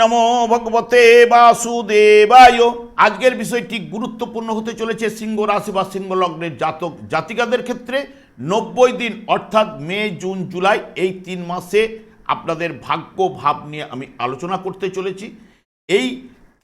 নম ভগবতে বাসুদেবায়। আজকের বিষয়টি গুরুত্বপূর্ণ হতে চলেছে সিংহ রাশি বা সিংহ লগ্নের জাতক জাতিকাদের ক্ষেত্রে। নব্বই দিন অর্থাৎ মে, জুন, জুলাই এই তিন মাসে আপনাদের ভাগ্য ভাব নিয়ে আমি আলোচনা করতে চলেছি। এই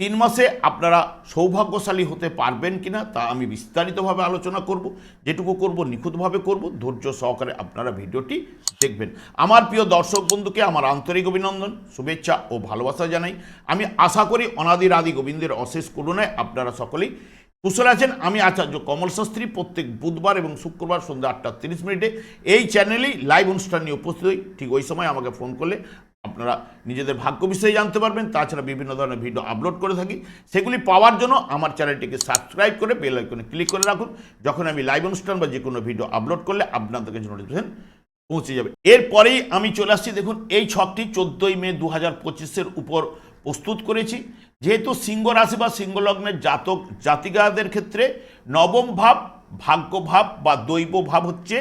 তিন মাসে আপনারা সৌভাগ্যশালী হতে পারবেন কিনা তা আমি বিস্তারিতভাবে আলোচনা করব, যেটুকু করব, নিখুঁতভাবে করব। ধৈর্য সহকারে আপনারা ভিডিওটি দেখবেন। আমার প্রিয় দর্শক বন্ধুকে আমার আন্তরিক অভিনন্দন, শুভেচ্ছা ও ভালোবাসা জানাই। আমি আশা করি অনাদির আদি গোবিন্দের অশেষ করুণায় আপনারা সকলেই কুশল আছেন। আমি আচার্য কমল শাস্ত্রী, প্রত্যেক বুধবার এবং শুক্রবার সন্ধ্যা আটটা তিরিশ মিনিটে এই চ্যানেলেই লাইভ অনুষ্ঠান নিয়ে উপস্থিত হই। ঠিক ওই সময় আমাকে ফোন করলে আপনারা নিজেদের ভাগ্য বিষয়ে জানতে পারবেন, তাছাড়া বিভিন্ন ধরনের ভিডিও আপলোড করে থাকি। সেগুলি পাওয়ার জন্য আমার চ্যানেলটিকে সাবস্ক্রাইব করে বেল আইকনে ক্লিক করে রাখুন। যখন আমি লাইভ অনুষ্ঠান বা যে কোনো ভিডিও আপলোড করলে আপনাদের কাছে নোটিফিকেশন পৌঁছে যাবে। এরপরেই আমি চলে আসছি, দেখুন, এই ছকটি চোদ্দোই মে দু হাজার পঁচিশের উপর প্রস্তুত করেছি। যেহেতু সিংহ রাশি বা সিংহ লগ্নের জাতক জাতিকাদের ক্ষেত্রে নবম ভাব, ভাগ্য ভাব বা দৈব ভাব হচ্ছে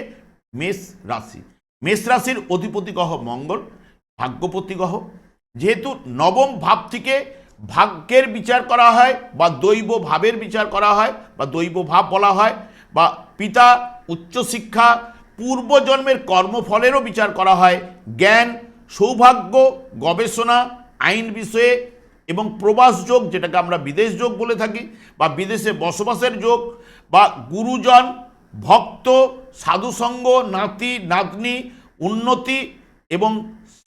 মেষ রাশি। মেষ রাশির অধিপতি গ্রহ মঙ্গল। ভাগ্যপতি গ্রহ যেহেতু নবম ভাব থেকে ভাগ্যের বিচার করা হয় বা দৈব ভাবের বিচার করা হয় বা দৈব ভাব বলা হয় বা পিতা উচ্চশিক্ষা পূর্বজন্মের কর্মফলেরও বিচার করা হয়, জ্ঞান, সৌভাগ্য, গবেষণা, আইন বিষয়ে এবং প্রবাস যোগ যেটাকে আমরা বিদেশ যোগ বলে থাকি বা বিদেশে বসবাসের যোগ বা গুরুজন, ভক্ত, সাধুসঙ্গ, নাতি, নাতনি, উন্নতি এবং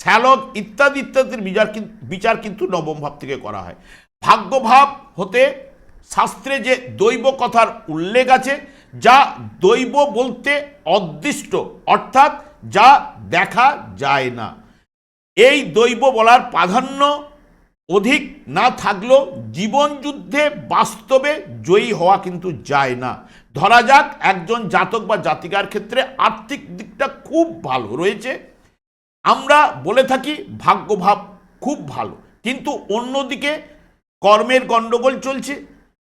শ্যালক ইত্যাদি ইত্যাদির বিচার কিন- বিচার কিন্তু নবম ভাব থেকে করা হয়। ভাগ্যভাব হতে শাস্ত্রে যে দৈব কথার উল্লেখ আছে, যা দৈব বলতে অদৃষ্ট, অর্থাৎ যা দেখা যায় না। এই দৈব বলার প্রাধান্য অধিক না থাকলেও জীবন যুদ্ধে বাস্তবে জয়ী হওয়া কিন্তু যায় না। ধরা যাক একজন জাতক বা জাতিকার ক্ষেত্রে আর্থিক দিকটা খুব ভালো রয়েছে। আমরা বলে থাকি ভাগ্যভাব খুব ভালো। কিন্তু অন্যদিকে কর্মের গণ্ডগোল চলছে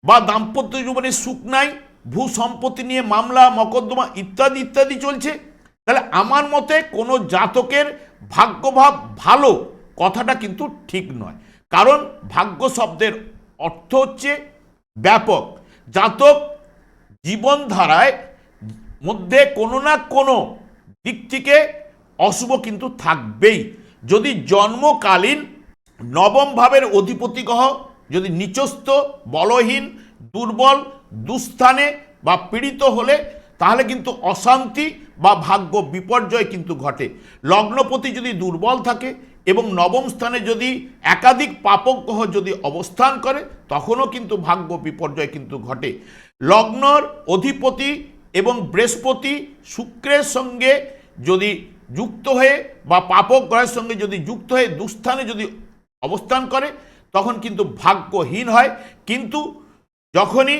বা দাম্পত্য জীবনে সুখ নাই, ভূ সম্পত্তি নিয়ে মামলা, মকদ্দমা ইত্যাদি ইত্যাদি চলছে। তাহলে আমার মতে কোনো জাতকের ভাগ্যভাব ভালো কথাটা কিন্তু ঠিক নয়। কারণ ভাগ্য শব্দের অর্থ হচ্ছে ব্যাপক। জাতক জীবনধারায় মধ্যে কোনো না কোনো দিক থেকে অশুভ কিন্তু থাকবেই। যদি জন্মকালীন নবম ভাবের অধিপতি গ্রহ, যদি নিচস্থ, বলহীন, দুর্বল, দুস্থানে বা পীড়িত হলে, তাহলে কিন্তু অশান্তি বা ভাগ্য বিপর্যয় কিন্তু ঘটে। লগ্নপতি যদি দুর্বল থাকে এবং নবম স্থানে যদি একাধিক পাপক গ্রহ যদি অবস্থান করে, তখনও কিন্তু ভাগ্য বিপর্যয় কিন্তু ঘটে। লগ্নর অধিপতি এবং বৃহস্পতি শুক্রের সঙ্গে যদি যুক্ত হয়ে বা পাপক গ্রহের সঙ্গে যদি যুক্ত হয়ে দুস্থানে যদি অবস্থান করে, তখন কিন্তু ভাগ্যহীন হয়। কিন্তু যখনই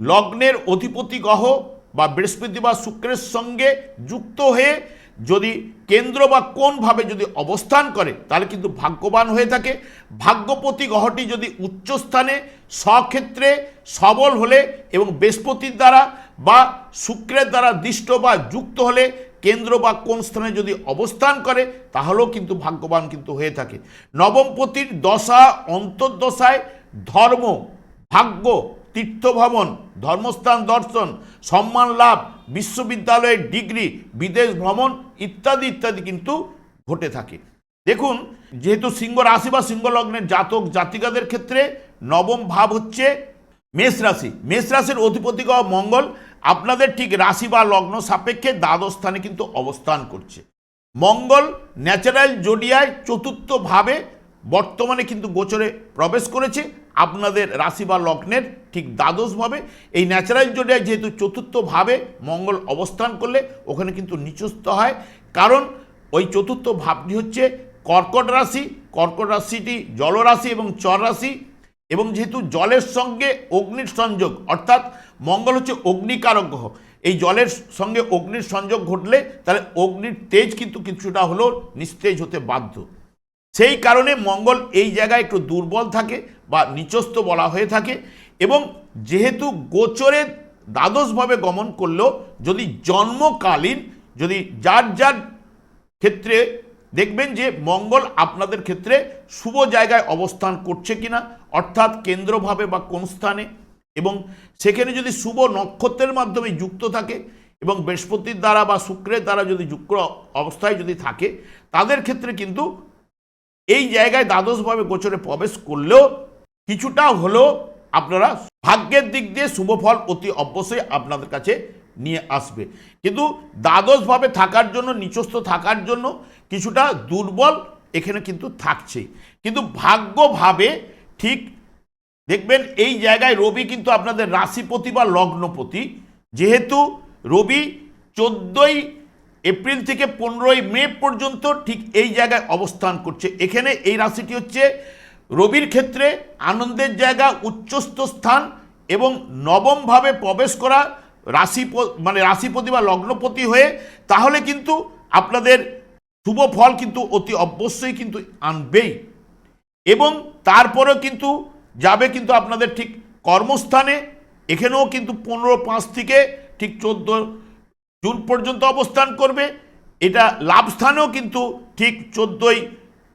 লগ্নের অধিপতি গ্রহ বা বৃহস্পতি বা শুক্রের সঙ্গে যুক্ত হয়ে যদি কেন্দ্র বা কোনভাবে যদি অবস্থান করে, তাহলে কিন্তু ভাগ্যবান হয়ে থাকে। ভাগ্যপতি গ্রহটি যদি উচ্চস্থানে স্বক্ষেত্রে সবল হলে এবং বৃহস্পতির দ্বারা বা শুক্রের দ্বারা দৃষ্ট বা যুক্ত হলে কেন্দ্র বা কোন স্থানে যদি অবস্থান করে, তাহলেও কিন্তু ভাগ্যবান কিন্তু হয়ে থাকে। নবমপতির দশা, অন্তর্দশায় ধর্ম, ভাগ্য তীর্থভবন ধর্মস্থান দর্শন, সম্মান লাভ, বিশ্ববিদ্যালয়ের ডিগ্রি, বিদেশ ভ্রমণ ইত্যাদি ইত্যাদি কিন্তু ঘটে থাকে। দেখুন, যেহেতু সিংহ রাশি বা সিংহ লগ্নের জাতক, জাতিকাদের ক্ষেত্রে নবম ভাব হচ্ছে মেষ রাশি। মেষ রাশির অধিপতি মঙ্গল আপনাদের ঠিক রাশি বা লগ্ন সাপেক্ষে দ্বাদশ স্থানে কিন্তু অবস্থান করছে। মঙ্গল, ন্যাচারাল জোডিয়ায় চতুর্থ ভাবে বর্তমানে কিন্তু গোচরে প্রবেশ করেছে। আপনাদের রাশি বা লগ্নের ঠিক দ্বাদশভাবে এই ন্যাচারাল জোডিয়ায় যেহেতু চতুর্থভাবে মঙ্গল অবস্থান করলে ওখানে কিন্তু নিচস্থ হয়। কারণ ওই চতুর্থ ভাবটি হচ্ছে কর্কট রাশি। কর্কট রাশিটি জলরাশি এবং চর রাশি। এবং যেহেতু জলের সঙ্গে অগ্নির সংযোগ, অর্থাৎ মঙ্গল হচ্ছে অগ্নিকারক গ্রহ, এই জলের সঙ্গে অগ্নির সংযোগ ঘটলে তাহলে অগ্নির তেজ কিন্তু কিছুটা হলেও নিস্তেজ হতে বাধ্য। সেই কারণে মঙ্গল এই জায়গায় একটু দুর্বল থাকে বা নিচস্থ বলা হয়ে থাকে এবং যেহেতু গোচরে দ্বাদশভাবে গমন করলেও যদি জন্মকালীন, যদি যার যার ক্ষেত্রে দেখবেন যে মঙ্গল আপনাদের ক্ষেত্রে শুভ জায়গায় অবস্থান করছে কিনা, অর্থাৎ কেন্দ্রভাবে বা কোন স্থানে, এবং সেখানে যদি শুভ নক্ষত্রের মাধ্যমে যুক্ত থাকে, এবং বৃহস্পতির দ্বারা বা শুক্রের দ্বারা যদি যুক্ত অবস্থায় যদি থাকে, তাদের ক্ষেত্রে কিন্তু এই জায়গায় দ্বাদশভাবে গোচরে প্রবেশ করলেও কিছুটা হলেও আপনারা ভাগ্যের দিক দিয়ে শুভ ফল অতি অবশ্যই আপনাদের কাছে নিয়ে আসবে। কিন্তু দ্বাদশভাবে থাকার জন্য, নিচস্থ থাকার জন্য কিছুটা দুর্বল এখানে কিন্তু থাকছে। কিন্তু ভাগ্যভাবে ঠিক দেখবেন এই জায়গায় রবি কিন্তু আপনাদের রাশিপতি বা লগ্নপতি। যেহেতু রবি চোদ্দোই এপ্রিল থেকে পনেরোই মে পর্যন্ত ঠিক এই জায়গায় অবস্থান করছে। এখানে এই রাশিটি হচ্ছে রবির ক্ষেত্রে আনন্দের জায়গা, উচ্চস্থ স্থান এবং নবমভাবে প্রবেশ করা রাশি মানে রাশিপতি বা লগ্নপতি হয়ে, তাহলে কিন্তু আপনাদের শুভ ফল কিন্তু অতি অবশ্যই কিন্তু আনবেই। এবং তারপরেও কিন্তু যাবে কিন্তু আপনাদের ঠিক কর্মস্থানে, এখানেও কিন্তু পনেরো পাঁচ থেকে ঠিক চোদ্দ জুন পর্যন্ত অবস্থান করবে। এটা লাভ স্থানেও কিন্তু ঠিক চোদ্দোই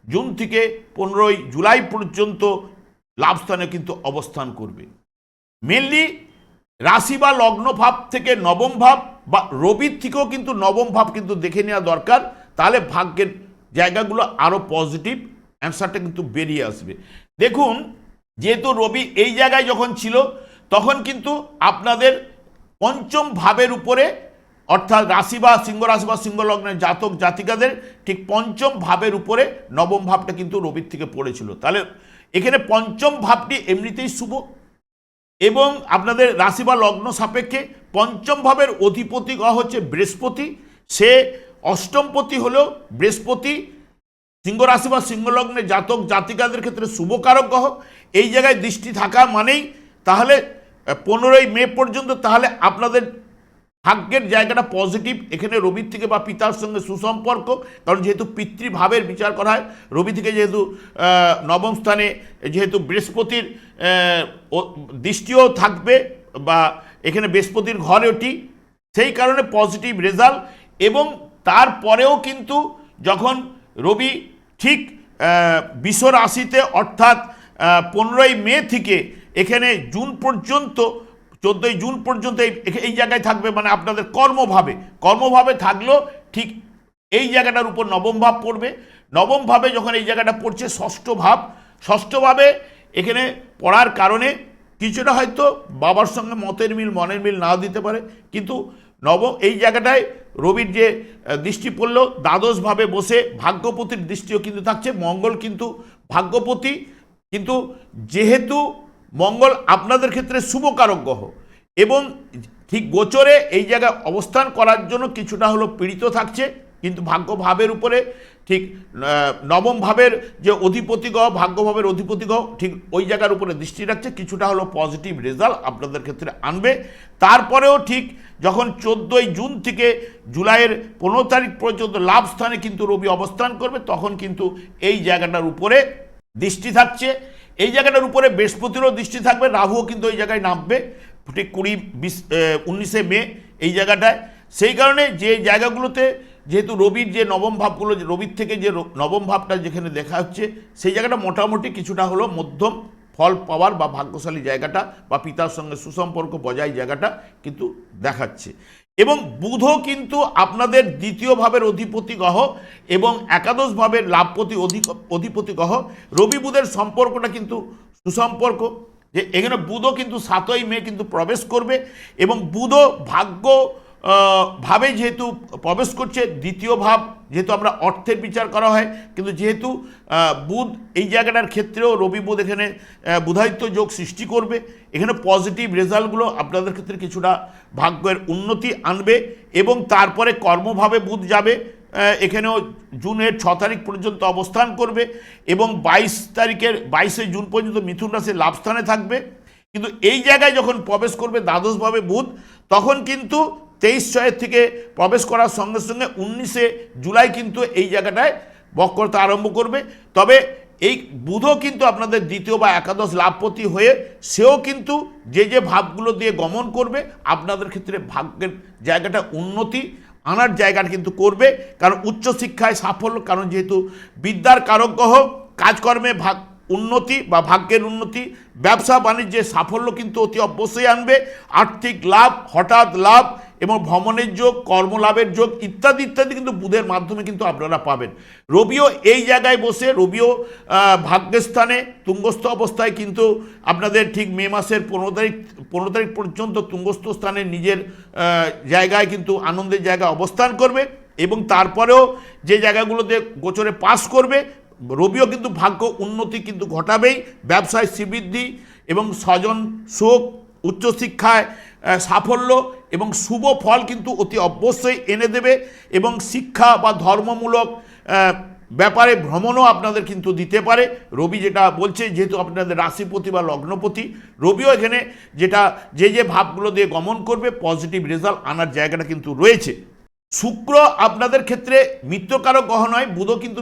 জুন থেকে পনেরোই জুলাই পর্যন্ত লাভ স্থানে কিন্তু অবস্থান করবে। মেনলি রাশি বা লগ্ন ভাব থেকে নবম ভাব বা রবির থেকেও কিন্তু নবম ভাব কিন্তু দেখে নেওয়া দরকার। তাহলে ভাগ্যের জায়গাগুলো আরও পজিটিভ অ্যান্সারটা কিন্তু বেরিয়ে আসবে। দেখুন, যেহেতু রবি এই জায়গায় যখন ছিল, তখন কিন্তু আপনাদের পঞ্চম ভাবের উপরে অর্থাৎ রাশি বা সিংহ রাশি বা সিংহ লগ্নের জাতক জাতিকাদের ঠিক পঞ্চম ভাবের উপরে নবম ভাবটা কিন্তু রবির থেকে পড়েছিল। তাহলে এখানে পঞ্চম ভাবটি এমনিতেই শুভ। এবং আপনাদের রাশি বা লগ্ন সাপেক্ষে পঞ্চম ভাবের অধিপতি গ্রহ হচ্ছে বৃহস্পতি। সে অষ্টমপতি হল বৃহস্পতি। সিংহ রাশি বা সিংহ লগ্নে জাতক জাতিকাদের ক্ষেত্রে শুভকারক গ্রহ। এই জায়গায় দৃষ্টি থাকা মানেই তাহলে পনেরোই মে পর্যন্ত তাহলে আপনাদের ভাগ্যের জায়গাটা পজিটিভ এখানে রবির থেকে বা পিতার সঙ্গে সুসম্পর্ক কারণ যেহেতু পিতৃভাবের বিচার করা হয় রবি থেকে যেহেতু নবম স্থানে যেহেতু বৃহস্পতির দৃষ্টিও থাকবে বা এখানে বৃহস্পতির ঘর ওটি সেই কারণে পজিটিভ রেজাল্ট এবং তারপরেও কিন্তু যখন রবি ঠিক আহ, রাশিতে অর্থাৎ পনেরোই মে থেকে এখানে জুন পর্যন্ত চোদ্দোই জুন পর্যন্ত এই জায়গায় থাকবে মানে আপনাদের কর্মভাবে। কর্মভাবে থাকলেও ঠিক এই জায়গাটার উপর নবম ভাব পড়বে। নবম ভাবে যখন এই জায়গাটা পড়ছে, ষষ্ঠ ভাব ষষ্ঠভাবে এখানে পড়ার কারণে কিছুটা হয়তো বাবার সঙ্গে মতের মিল, মনের মিল নাও দিতে পারে। কিন্তু নব এই জায়গাটায় রবির যে দৃষ্টি পড়ল দ্বাদশভাবে বসে ভাগ্যপতির দৃষ্টিও কিন্তু থাকছে। মঙ্গল কিন্তু ভাগ্যপতি। কিন্তু যেহেতু মঙ্গল আপনাদের ক্ষেত্রে শুভকারক গ্রহ। এবং ঠিক গোচরে এই জায়গায় অবস্থান করার জন্য কিছুটা হলো পীড়িত থাকছে, কিন্তু ভাগ্য ভাবের উপরে ঠিক নবম ভাবের যে অধিপতি গ্রহ ভাগ্য ভাবের অধিপতি গ্রহ, ঠিক ওই জায়গার উপরে দৃষ্টি রাখছে, কিছুটা হলো পজিটিভ রেজাল্ট আপনাদের ক্ষেত্রে আনবে। তারপরেও ঠিক যখন চোদ্দোই জুন থেকে জুলাইয়ের পনেরো তারিখ পর্যন্ত লাভ স্থানে কিন্তু রবি অবস্থান করবে, তখন কিন্তু এই জায়গাটার উপরে দৃষ্টি থাকছে। এই জায়গাটার উপরে বৃহস্পতিরও দৃষ্টি থাকবে, রাহুও কিন্তু এই জায়গায় নামবে। ঠিক কুড়ি, বিশ উনিশে মে এই জায়গাটায়। সেই কারণে যে জায়গাগুলোতে যেহেতু রবির যে নবম ভাবগুলো রবির থেকে যে নবম ভাবটা যেখানে দেখা হচ্ছে, সেই জায়গাটা মোটামুটি কিছুটা হলো মধ্যম ফল পাওয়ার বা ভাগ্যশালী জায়গাটা বা পিতার সঙ্গে সুসম্পর্ক বজায় জায়গাটা কিন্তু দেখাচ্ছে। এবং বুধও কিন্তু আপনাদের দ্বিতীয় ভাবের অধিপতি গ্রহ এবং একাদশ ভাবের লাভপতি অধিপতি গ্রহ। রবি বুধের সম্পর্কটা কিন্তু সুসম্পর্ক, যে এখানে বুধও কিন্তু সাতই মে কিন্তু প্রবেশ করবে এবং বুধও ভাগ্য ভাবে যেহেতু প্রবেশ করছে, দ্বিতীয় ভাব, যেহেতু আমরা অর্থের বিচার করা হয়, কিন্তু যেহেতু বুধ এই জায়গাটার ক্ষেত্রেও রবি বুধ এখানে বুধায়িত্ব যোগ সৃষ্টি করবে, এখানে পজিটিভ রেজাল্টগুলো আপনাদের ক্ষেত্রে কিছুটা ভাগ্যের উন্নতি আনবে এবং তারপরে কর্মভাবে বুধ যাবে এখানেও জুনের ছ তারিখ পর্যন্ত অবস্থান করবে এবং বাইশ তারিখের, বাইশে জুন পর্যন্ত মিথুন রাশির লাভস্থানে থাকবে। কিন্তু এই জায়গায় যখন প্রবেশ করবে দ্বাদশভাবে বুধ, তখন কিন্তু তেইশ ছয়ের থেকে প্রবেশ করার সঙ্গে সঙ্গে উনিশে জুলাই কিন্তু এই জায়গাটায় বক্রতা আরম্ভ করবে। তবে এই বুধও কিন্তু আপনাদের দ্বিতীয় বা একাদশ লাভপতি হয়ে সেও কিন্তু যে যে ভাবগুলো দিয়ে গমন করবে, আপনাদের ক্ষেত্রে ভাগ্যের জায়গাটা উন্নতি আনার জায়গাটা কিন্তু করবে। কারণ উচ্চশিক্ষায় সাফল্য, কারণ যেহেতু বিদ্যার কারক গ্রহ কাজকর্মে ভাগ, উন্নতি বা ভাগ্যের উন্নতি, ব্যবসা বাণিজ্যের সাফল্য কিন্তু অতি অবশ্যই আনবে। আর্থিক লাভ, হঠাৎ লাভ এবং ভ্রমণের যোগ, কর্মলাভের যোগ ইত্যাদি ইত্যাদি কিন্তু বুধের মাধ্যমে কিন্তু আপনারা পাবেন। রবিও এই জায়গায় বসে, রবিও ভাগ্যস্থানে, তুঙ্গস্থ অবস্থায় কিন্তু আপনাদের ঠিক মে মাসের পনেরো তারিখ পনেরো তারিখ পর্যন্ত তুঙ্গস্থ স্থানে নিজের জায়গায় কিন্তু আনন্দের জায়গায় অবস্থান করবে এবং তারপরেও যে জায়গাগুলোতে গোচরে পাস করবে, রবিও কিন্তু ভাগ্য উন্নতি কিন্তু ঘটাবেই। ব্যবসায় শ্রীবৃদ্ধি এবং স্বজন সুখ, উচ্চশিক্ষায় সাফল্য এবং শুভ ফল কিন্তু অতি অবশ্যই এনে দেবে এবং শিক্ষা বা ধর্মমূলক ব্যাপারে ভ্রমণও আপনাদের কিন্তু দিতে পারে। রবি যেটা বলছে, যেহেতু আপনাদের রাশিপতি বা লগ্নপতি, রবিও এখানে যেটা, যে যে ভাবগুলো দিয়ে গমন করবে পজিটিভ রেজাল্ট আনার জায়গাটা কিন্তু রয়েছে। শুক্র আপনাদের ক্ষেত্রে মিত্রকারক গ্রহ নয়, বুধও কিন্তু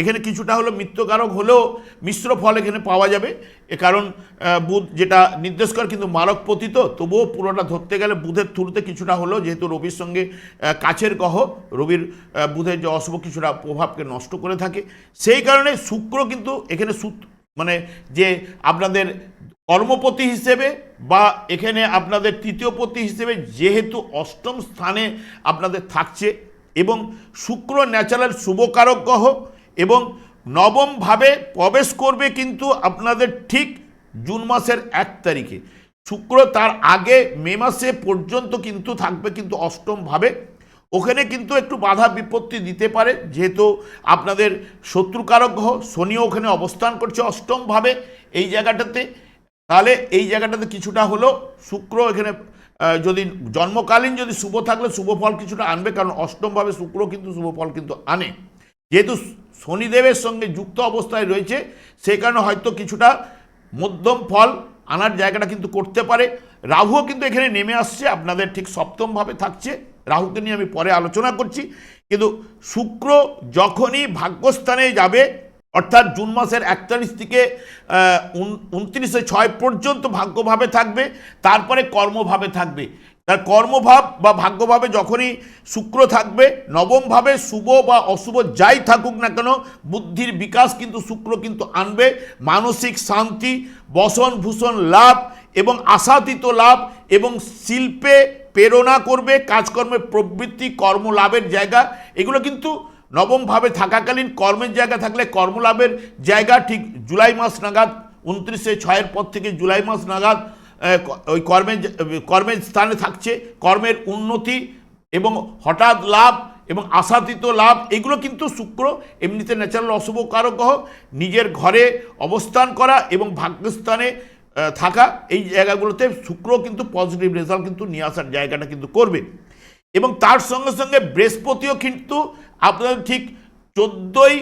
এখানে কিছুটা হলো মিত্রকারক হলেও মিশ্র ফল এখানে পাওয়া যাবে। এ কারণ বুধ যেটা নির্দেশ করে কিন্তু মারক পতিত, তবুও পুরোটা ধরতে গেলে বুধের থ্রুতে কিছুটা হলেও যেহেতু রবির সঙ্গে কাছের গ্রহ, রবির বুধের যে অশুভ কিছুটা প্রভাবকে নষ্ট করে থাকে। সেই কারণে শুক্র কিন্তু এখানে সূত্র মানে যে আপনাদের কর্মপতি হিসেবে বা এখানে আপনাদের তৃতীয় পতি হিসেবে যেহেতু অষ্টম স্থানে আপনাদের থাকছে এবং শুক্র ন্যাচারাল শুভকারক গ্রহ এবং নবমভাবে প্রবেশ করবে কিন্তু আপনাদের ঠিক জুন মাসের এক তারিখে। শুক্র তার আগে মে মাসে পর্যন্ত কিন্তু থাকবে কিন্তু অষ্টমভাবে। ওখানে কিন্তু একটু বাধা বিপত্তি দিতে পারে, যেহেতু আপনাদের শত্রুকারক গ্রহ শনিও ওখানে অবস্থান করছে অষ্টমভাবে এই জায়গাটাতে। তাহলে এই জায়গাটাতে কিছুটা হলো শুক্র এখানে যদি জন্মকালীন যদি শুভ থাকলে শুভ ফল কিছুটা আনবে, কারণ অষ্টমভাবে শুক্র কিন্তু শুভ ফল কিন্তু আনে। যেহেতু শনিদেবের সঙ্গে যুক্ত অবস্থায় রয়েছে সেই কারণে হয়তো কিছুটা মধ্যম ফল আনার জায়গাটা কিন্তু করতে পারে। রাহুও কিন্তু এখানে নেমে আসছে, আপনাদের ঠিক সপ্তমভাবে থাকছে। রাহুকে নিয়ে আমি পরে আলোচনা করছি। কিন্তু শুক্র যখনই ভাগ্যস্থানে যাবে, অর্থাৎ জুন মাসের একতারিশ থেকে উনত্রিশে ছয় পর্যন্ত ভাগ্যভাবে থাকবে, তারপরে কর্মভাবে থাকবে। তার কর্মভাব বা ভাগ্যভাবে যখনই শুক্র থাকবে, নবমভাবে শুভ বা অশুভ যাই থাকুক না কেন, বুদ্ধির বিকাশ কিন্তু শুক্র কিন্তু আনবে। মানসিক শান্তি, বসন ভূষণ লাভ এবং আশাতীত লাভ এবং শিল্পে প্রেরণা করবে কাজকর্মের প্রবৃত্তি কর্মলাভের জায়গা। এগুলো কিন্তু নবমভাবে থাকাকালীন কর্মের জায়গা থাকলে কর্মলাভের জায়গা ঠিক জুলাই মাস নাগাদ, উনত্রিশে ছয়ের পর থেকে জুলাই মাস নাগাদ ওই কর্মের কর্মের স্থানে থাকছে, কর্মের উন্নতি এবং হঠাৎ লাভ এবং আশাতীত লাভ, এগুলো কিন্তু শুক্র, এমনিতে ন্যাচারাল অশুভ কারক গ্রহ, নিজের ঘরে অবস্থান করা এবং ভাগ্যস্থানে থাকা, এই জায়গাগুলোতে শুক্র কিন্তু পজিটিভ রেজাল্ট কিন্তু নিয়ে আসার জায়গাটা কিন্তু করবে। এবং তার সঙ্গে সঙ্গে বৃহস্পতিও কিন্তু আপনাদের ঠিক চোদ্দোই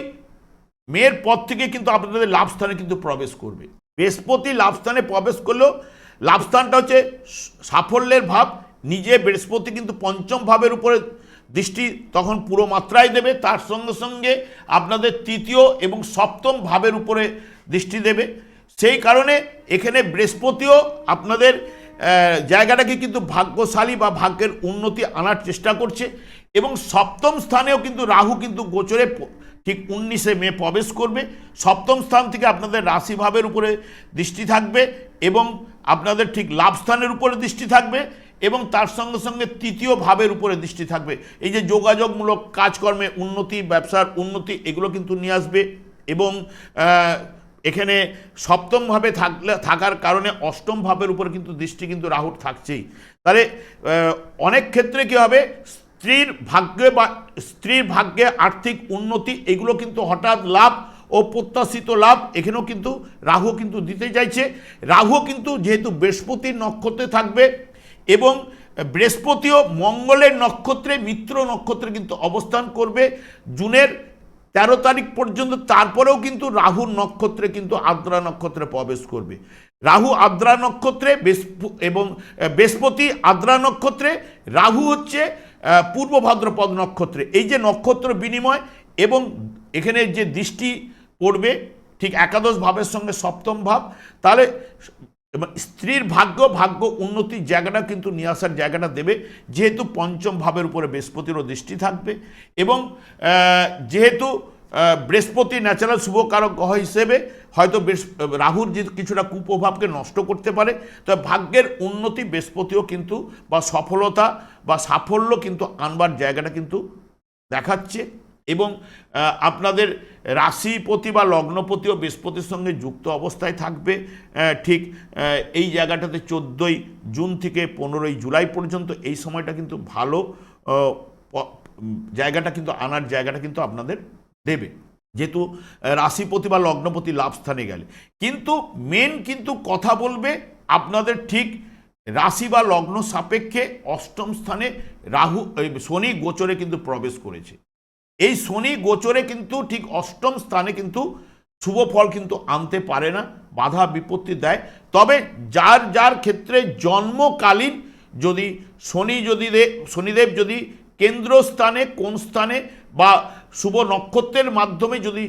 মেয়ের পর থেকে কিন্তু আপনাদের লাভস্থানে কিন্তু প্রবেশ করবে। বৃহস্পতি লাভস্থানে প্রবেশ করলেও লাভস্থানটা হচ্ছে সাফল্যের ভাব। নিজে বৃহস্পতি কিন্তু পঞ্চম ভাবের উপরে দৃষ্টি তখন পুরো মাত্রায় দেবে। তার সঙ্গে সঙ্গে আপনাদের তৃতীয় এবং সপ্তম ভাবের উপরে দৃষ্টি দেবে। সেই কারণে এখানে বৃহস্পতিও আপনাদের জায়গাটাকে কিন্তু ভাগ্যশালী বা ভাগ্যের উন্নতি আনার চেষ্টা করছে। এবং সপ্তম স্থানেও কিন্তু রাহু কিন্তু গোচরে ঠিক উনিশে মে প্রবেশ করবে। সপ্তম স্থান থেকে আপনাদের রাশিভাবের উপরে দৃষ্টি থাকবে এবং আপনাদের ঠিক লাভ স্থানের উপরে দৃষ্টি থাকবে এবং তার সঙ্গে সঙ্গে তৃতীয় ভাবের উপরে দৃষ্টি থাকবে। এই যে যোগাযোগমূলক কাজকর্মে উন্নতি, ব্যবসার উন্নতি, এগুলো কিন্তু নিয়ে আসবে এবং এখানে সপ্তমভাবে থাকলে, থাকার কারণে অষ্টম ভাবের উপরে কিন্তু দৃষ্টি কিন্তু রাহুর থাকছেই। তাহলে অনেক ক্ষেত্রে কী হবে? স্ত্রীর ভাগ্যে বা স্ত্রীর ভাগ্যে আর্থিক উন্নতি, এগুলো কিন্তু হঠাৎ লাভ ও প্রত্যাশিত লাভ, এখানেও কিন্তু রাহু কিন্তু দিতে চাইছে। রাহু কিন্তু যেহেতু বৃহস্পতির নক্ষত্রে থাকবে এবং বৃহস্পতিও মঙ্গলের নক্ষত্রে, মিত্র নক্ষত্রে কিন্তু অবস্থান করবে জুনের তেরো তারিখ পর্যন্ত, তারপরেও কিন্তু রাহুর নক্ষত্রে কিন্তু আদ্রা নক্ষত্রে প্রবেশ করবে। রাহু আদ্রা নক্ষত্রে এবং বৃহস্পতি আদ্রা নক্ষত্রে, রাহু হচ্ছে পূর্ব ভাদ্রপদ নক্ষত্রে। এই যে নক্ষত্র বিনিময় এবং এখানে যে দৃষ্টি পড়বে, ঠিক একাদশ ভাবের সঙ্গে সপ্তম ভাব, তাহলে স্ত্রীর ভাগ্য ভাগ্য উন্নতির জায়গাটা কিন্তু নিয়ে আসার জায়গাটা দেবে। যেহেতু পঞ্চম ভাবের উপরে বৃহস্পতিরও দৃষ্টি থাকবে এবং যেহেতু বৃহস্পতি ন্যাচারাল শুভকারক গ্রহ হিসেবে হয়তো রাহুর যে কিছুটা কুপ্রভাবকে নষ্ট করতে পারে তবে ভাগ্যের উন্নতি বৃহস্পতিও কিন্তু বা সফলতা বা সাফল্য কিন্তু আনবার জায়গাটা কিন্তু দেখাচ্ছে এবং আপনাদের রাশিপতি বা লগ্নপতিও বৃহস্পতির সঙ্গে যুক্ত অবস্থায় থাকবে। ঠিক এই জায়গাটাতে চোদ্দোই জুন থেকে পনেরোই জুলাই পর্যন্ত এই সময়টা কিন্তু ভালো জায়গাটা কিন্তু আনার জায়গাটা কিন্তু আপনাদের দেবে। যেহেতু রাশিপতি বা লগ্নপতি লাভ স্থানে গেলে। কিন্তু মেন কিন্তু কথা বলবে আপনাদের ঠিক রাশি বা লগ্ন সাপেক্ষে অষ্টম স্থানে রাহু শনি গোচরে কিন্তু প্রবেশ করেছে। এই শনি গোচরে কিন্তু ঠিক অষ্টম স্থানে কিন্তু শুভ ফল কিন্তু আনতে পারে না, বাধা বিপত্তি দেয়। তবে যার যার ক্ষেত্রে জন্মকালীন যদি শনি যদি শনিদেব যদি কেন্দ্রস্থানে কোন স্থানে বা শুভ নক্ষত্রের মাধ্যমে যদি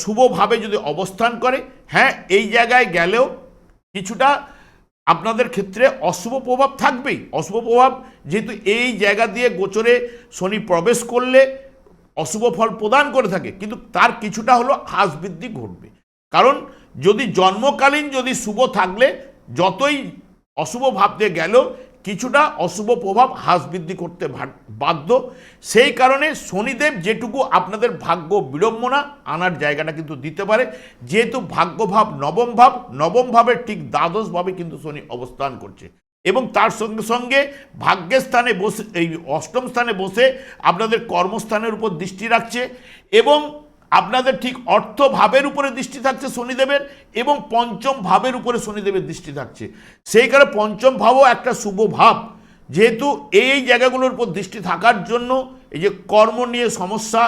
শুভভাবে যদি অবস্থান করে হ্যাঁ এই জায়গায় গেলেও কিছুটা আপনাদের ক্ষেত্রে অশুভ প্রভাব থাকবেই। অশুভ প্রভাব যেহেতু এই জায়গা দিয়ে গোচরে শনি প্রবেশ করলে অশুভ ফল প্রদান করে থাকে, কিন্তু তার কিছুটা হলো হ্রাস বৃদ্ধি ঘটবে। কারণ যদি জন্মকালীন যদি শুভ থাকলে, যতই অশুভ ভাবতে গেল কিছুটা অশুভ প্রভাব হ্রাস বৃদ্ধি করতে বাধ্য। সেই কারণে শনিদেব যেটুকু আপনাদের ভাগ্য বিড়ম্বনা আনার জায়গাটা কিন্তু দিতে পারে। যেহেতু ভাগ্যভাব নবম ভাব, নবম ভাবের ঠিক দ্বাদশ ভাবে কিন্তু শনি অবস্থান করছে। এবং তার সঙ্গে সঙ্গে ভাগ্যের স্থানে বসে, এই অষ্টম স্থানে বসে আপনাদের কর্মস্থানের উপর দৃষ্টি রাখছে এবং আপনাদের ঠিক অর্থ ভাবের উপরে দৃষ্টি থাকছে শনিদেবের এবং পঞ্চম ভাবের উপরে শনিদেবের দৃষ্টি থাকছে। সেই কারণে পঞ্চম ভাবও একটা শুভ ভাব। যেহেতু এই জায়গাগুলোর উপর দৃষ্টি থাকার জন্য এই যে কর্ম নিয়ে সমস্যা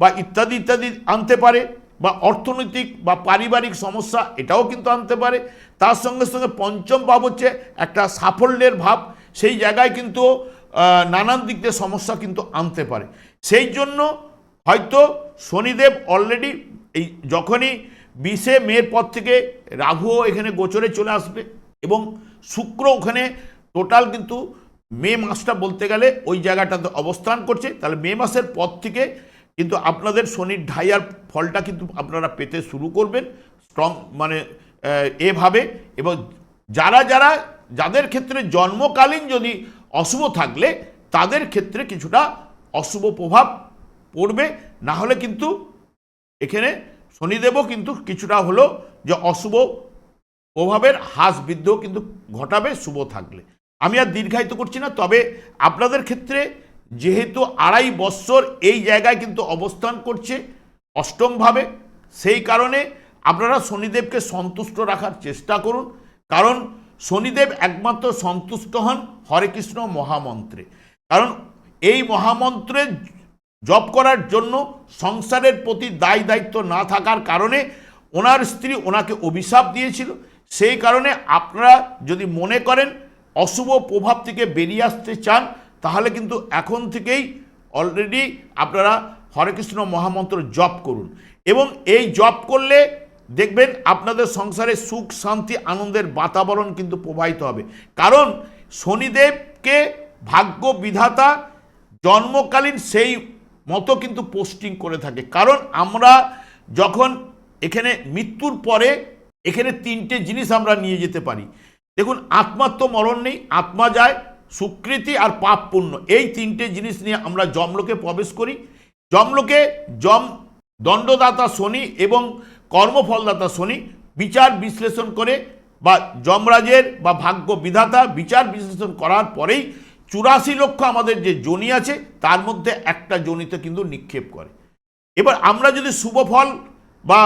বা ইত্যাদি ইত্যাদি আনতে পারে বা অর্থনৈতিক বা পারিবারিক সমস্যা এটাও কিন্তু আনতে পারে। তার সঙ্গে সঙ্গে পঞ্চম ভাব হচ্ছে একটা সাফল্যের ভাব। সেই জায়গায় কিন্তু নানান দিক দিয়ে সমস্যা কিন্তু আনতে পারে। সেই জন্য হয়তো শনিদেব অলরেডি এই যখনই বিশে মের পর থেকে রাহুও এখানে গোচরে চলে আসবে এবং শুক্র ওখানে টোটাল কিন্তু মে মাসটা বলতে গেলে ওই জায়গাটাতে অবস্থান করছে। তাহলে মে মাসের পর থেকে কিন্তু আপনাদের শনির ঢাইয়ার ফলটা কিন্তু আপনারা পেতে শুরু করবেন স্ট্রং মানে এভাবে এবং যারা যারা যাদের ক্ষেত্রে জন্মকালীন যদি অশুভ থাকলে তাদের ক্ষেত্রে কিছুটা অশুভ প্রভাব পড়বে, না হলে কিন্তু এখানে শনিদেবও কিন্তু কিছুটা হলো যে অশুভ প্রভাবের হ্রাস বৃদ্ধিও কিন্তু ঘটাবে, শুভ থাকলে। আমি আর দীর্ঘায়িত করছি না, তবে আপনাদের ক্ষেত্রে যেহেতু আড়াই বৎসর এই জায়গায় কিন্তু অবস্থান করছে অষ্টমভাবে, সেই কারণে আপনারা শনিদেবকে সন্তুষ্ট রাখার চেষ্টা করুন। কারণ শনিদেব একমাত্র সন্তুষ্ট হন হরে কৃষ্ণ মহামন্ত্রে। কারণ এই মহামন্ত্রে জপ করার জন্য সংসারের প্রতি দায় দায়িত্ব না থাকার কারণে ওনার স্ত্রী ওনাকে অভিশাপ দিয়েছিল। সেই কারণে আপনারা যদি মনে করেন অশুভ প্রভাব থেকে বেরিয়ে আসতে চান, তাহলে কিন্তু এখন থেকেই অলরেডি আপনারা হরেকৃষ্ণ মহামন্ত্র জপ করুন। এবং এই জপ করলে দেখবেন আপনাদের সংসারে সুখ, শান্তি, আনন্দের বাতাবরণ কিন্তু প্রবাহিত হবে। কারণ শনিদেবকে ভাগ্য বিধাতা জন্মকালীন সেই মতো কিন্তু পোস্টিং করে থাকে। কারণ আমরা যখন এখানে মৃত্যুর পরে এখানে তিনটে জিনিস আমরা নিয়ে যেতে পারি। দেখুন আত্মার তো মরণ নেই, আত্মা যায় সুকৃতি আর পাপ পুণ্য। এই তিনটে জিনিস নিয়ে আমরা জমলোকে প্রবেশ করি। জমলোকে জম দণ্ডদাতা শনি এবং কর্মফলদাতা শনি বিচার বিশ্লেষণ করে বা যমরাজের বা ভাগ্য বিধাতা বিচার বিশ্লেষণ করার পরেই চুরাশি লক্ষ আমাদের যে জনি আছে, তার মধ্যে একটা জনিতে কিন্তু নিক্ষেপ করে। এবার আমরা যদি শুভ ফল বা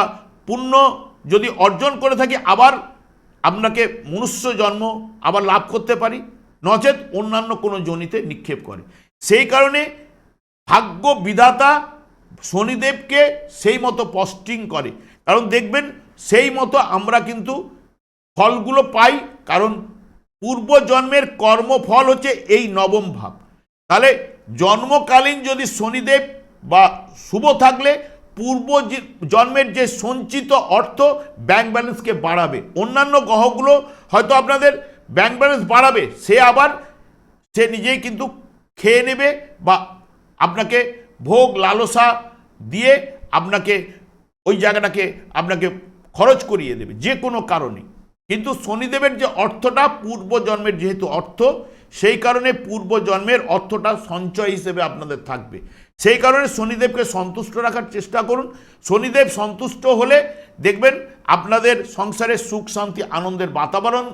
পুণ্য যদি অর্জন করে থাকি, আবার আপনাকে মনুষ্য জন্ম আবার লাভ করতে পারি, নচেত অন্যান্য কোনো জনিতে নিক্ষেপ করে। সেই কারণে ভাগ্য বিধাতা শনিদেবকে সেই মতো পস্টিং করে। কারণ দেখবেন, সেই মতো আমরা কিন্তু ফলগুলো পাই, কারণ পূর্বজন্মের কর্মফল হচ্ছে এই নবম ভাব। তাহলে জন্মকালীন যদি শনিদেব বা শুভ থাকলে পূর্ব জন্মের যে সঞ্চিত অর্থ ব্যাংক ব্যালেন্সকে বাড়াবে। অন্যান্য গ্রহগুলো হয়তো আপনাদের ব্যাংক ব্যালেন্স বাড়াবে, সে আবার সে নিজেই কিন্তু খেয়ে নেবে বা আপনাকে ভোগ লালসা দিয়ে আপনাকে ওই জায়গাটাকে আপনাকে খরচ করিয়ে দেবে, যে কোনো কারণে। কিন্তু শনিদেবের যে অর্থটা পূর্ব জন্মের যেহেতু অর্থ, সেই কারণে পূর্ব জন্মের অর্থটা সঞ্চয় হিসেবে আপনাদের থাকবে। সেই কারণে শনিদেবকে সন্তুষ্ট রাখার চেষ্টা করুন। শনিদেব সন্তুষ্ট হলে দেখবেন আপনাদের সংসারে সুখ, শান্তি, আনন্দের বাতাবরণ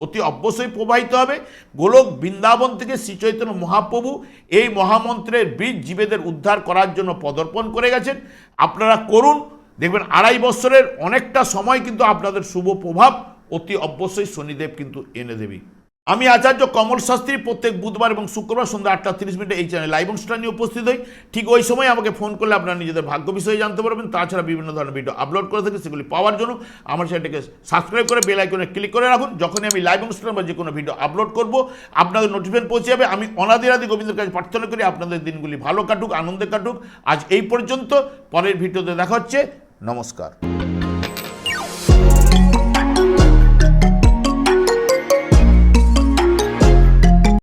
অতি অবশ্যই প্রবাহিত হবে। গোলক বৃন্দাবন থেকে শ্রীচৈতন্য মহাপ্রভু এই মহামন্ত্রের বীজ জীবেদের উদ্ধার করার জন্য পদর্পণ করে গেছেন। আপনারা করুন। দেখবেন আড়াই বছরের অনেকটা সময় কিন্তু আপনাদের শুভ প্রভাব অতি অবশ্যই শনিদেব কিন্তু এনে দেবে। আমি আচার্য কমল শাস্ত্রী প্রত্যেক বুধবার এবং শুক্রবার সন্ধ্যা আটটা তিরিশ মিনিটে এই চ্যানেল লাইভ অনুষ্ঠান নিয়ে উপস্থিত হই। ঠিক ওই সময় আমাকে ফোন করলে আপনারা নিজেদের ভাগ্য বিষয়ে জানতে পারবেন। তাছাড়া বিভিন্ন ধরনের ভিডিও আপলোড করে থাকি, সেগুলি পাওয়ার জন্য আমার চ্যানেলটিকে সাবস্ক্রাইব করে বেল আইকনে ক্লিক করে রাখুন। যখনই আমি লাইভ অনুষ্ঠান বা যে কোনো ভিডিও আপলোড করব, আপনাদের নোটিফিকেশন পৌঁছে যাবে। আমি অনাদিরাদি গোবিন্দের কাছে প্রার্থনা করি আপনাদের দিনগুলি ভালো কাটুক, আনন্দে কাটুক। আজ এই পর্যন্ত, পরের ভিডিওতে দেখা হচ্ছে। নমস্কার।